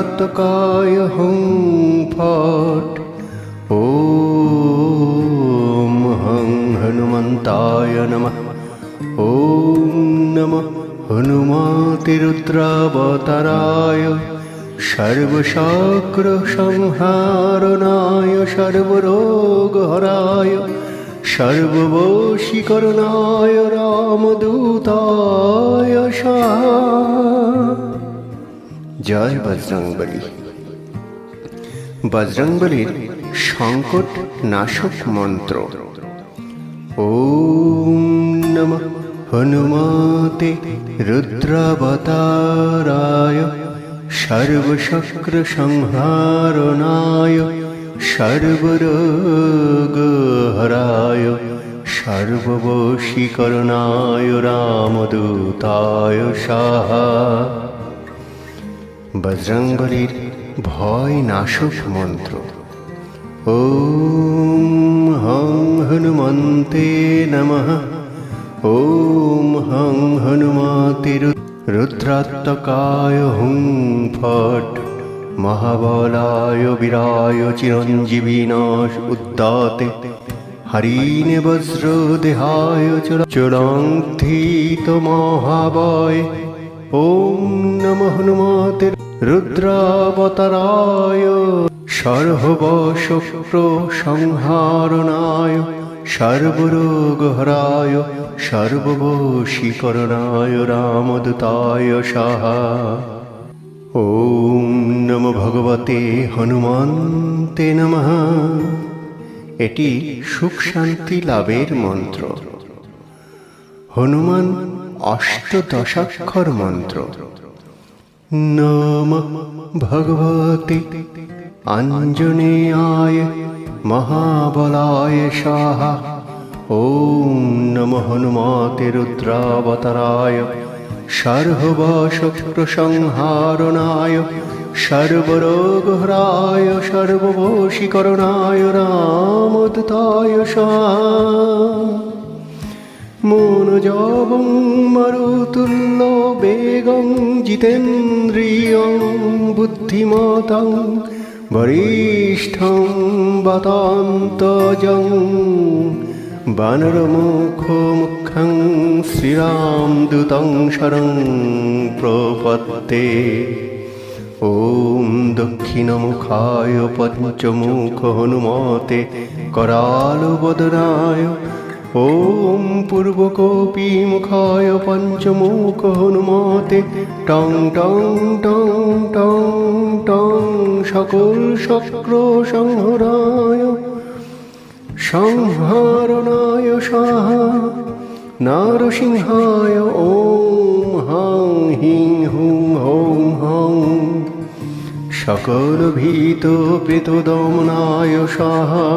Hong হনুমতে রুদ্রাত্মকায় Hong ফট ॐ हं हनुमन्ताय नमः ॐ नमः हनुमातिरुद्रावताराय सर्वशाक्रसंहारणाय सर्वरोगहराय सर्ववशीकरणाय रामदूताय स्वाहा জয় বজরংবলী। বজরংবলীর সংকট নাশক মন্ত্র। ওম নম হনুমতে রুদ্রাবতারায় সর্বশক্র সংহারণায় সর্বরোগহরায় সর্ববশীকরণায় রামদূতায় সাহা। বজরংবলীর ভয় নাশক মন্ত্র। ওম হং হনুমন্তে নমঃ। ওম হং হনুমতে রুদ্রাত্মকায় হুং ফট। মহাবলায় বীরায় চিরঞ্জীবিনাশ উদ্দাতে হরিণে বজ্র দেহায় চুরঙ্থিত মহাবয়। ওম নম হনুমতে রুদ্রাবতারায় সর্বশক্র সংহারণায় সর্বরোগহরায়, সর্ববশীকরণায় রামদূতায় সাহা। ওম নম ভগবতে হনুমন্তে নমঃ। এটি সুখ শান্তি লাভের মন্ত্র। হনুমান অষ্টদশাক্ষর মন্ত্র। ভগবতে আঞ্জনেয়ায় মহাবলায় সাহা। ওম নম হনুমতে রুদ্রাবতারায় সর্বশক্র সংহারণায় সর্বরোগহরায় সর্ববশীকরণায় রামদূতায় সাহা। মনোজবং মরুতুল্য বেগং জিতেন্দ্রিয়ং বুদ্ধিমতং বরিষ্ঠং বতান্তজং বানরমুখমুখং শ্রীরামদূতং শরং প্রপত্তে ॐ दक्षिणमुखाय पञ्चमुख हनुमते करालवदनाय ॐ पूर्वकोपीमुखाय पञ्चमुख हनुमते टं टं टं टं टं সকল শক্র সংহরায় সংহারণায় সাহা নারসিংহায় ওম হাং হিং হুং হং হং সকল ভীত প্রেত দমনায় সাহা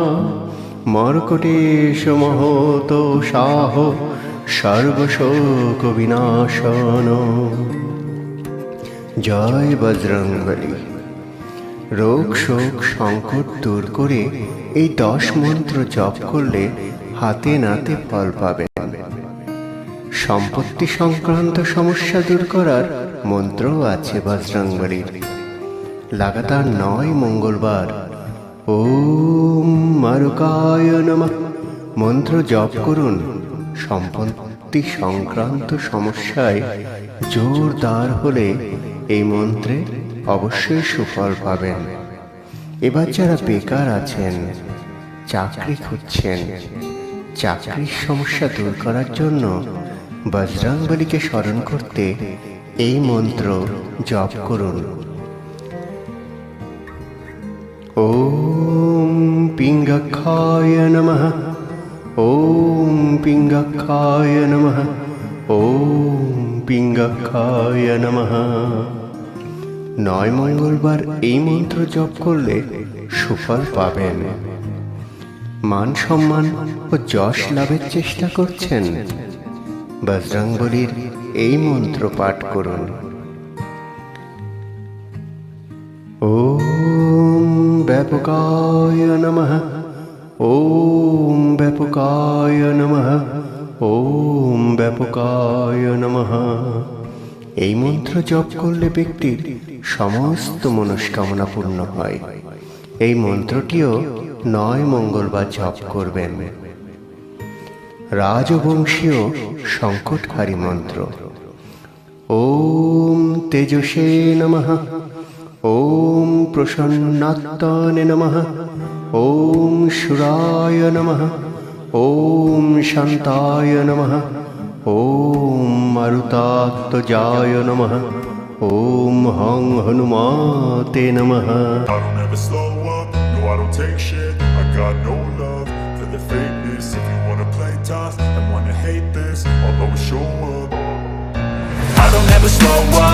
মর্কটেশ মহত সাহ সর্বশোক বিনাশন জয় বজরংবলী রোগ শোক সংকট দূর করে এই দশ মন্ত্র জপ করলে হাতে নাতে ফল পাবেন সম্পত্তি সংক্রান্ত সমস্যা দূর করার মন্ত্রও আছে বজরংবলীর লাগাতার নয় মঙ্গলবার ওম মারুকায় নমঃ। মন্ত্র জপ করুন। সম্পত্তি সংক্রান্ত সমস্যায় জোরদার হলে এই মন্ত্রে অবশ্যই সুফল পাবেন। এবার যারা বেকার আছেন, চাকরি খুঁজছেন, চাকরির সমস্যা দূর করার জন্য বজরংবলীকে স্মরণ করতে এই মন্ত্র জপ করুন। ॐ पिङ्गखाय नमः ॐ पिङ्गखाय नमः ॐ পিঙ্গাক্ষায় নমঃ নয় মঙ্গলবার এই মন্ত্র জপ করলে সুফল পাবেন মান সম্মান ও যশ লাভের চেষ্টা করছেন বজরংবলীর এই মন্ত্র পাঠ করুন ব্যাপকায় নমঃ। ওম ব্যাপকায় নমঃ। ওম ব্যাপকায় নমঃ। এই মন্ত্র জপ করলে ব্যক্তির সমস্ত মনস্কামনা পূর্ণ হয়। এই মন্ত্রটিও নয় মঙ্গলবার জপ করবেন। রাজবংশীয় সংকটকারী মন্ত্র। ওম তেজসে নমঃ। ॐ प्रसन्नात्ताय नमः ॐ सुराय नमः ॐ शान्ताय नमः Namah. मारुतात्तजाय नमः Namah. हनुमाते नमः I don't take shit. I got no love for the. If you wanna play wanna hate this, I don't ever slow up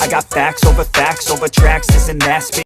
I got facts over facts over tracks, this and that.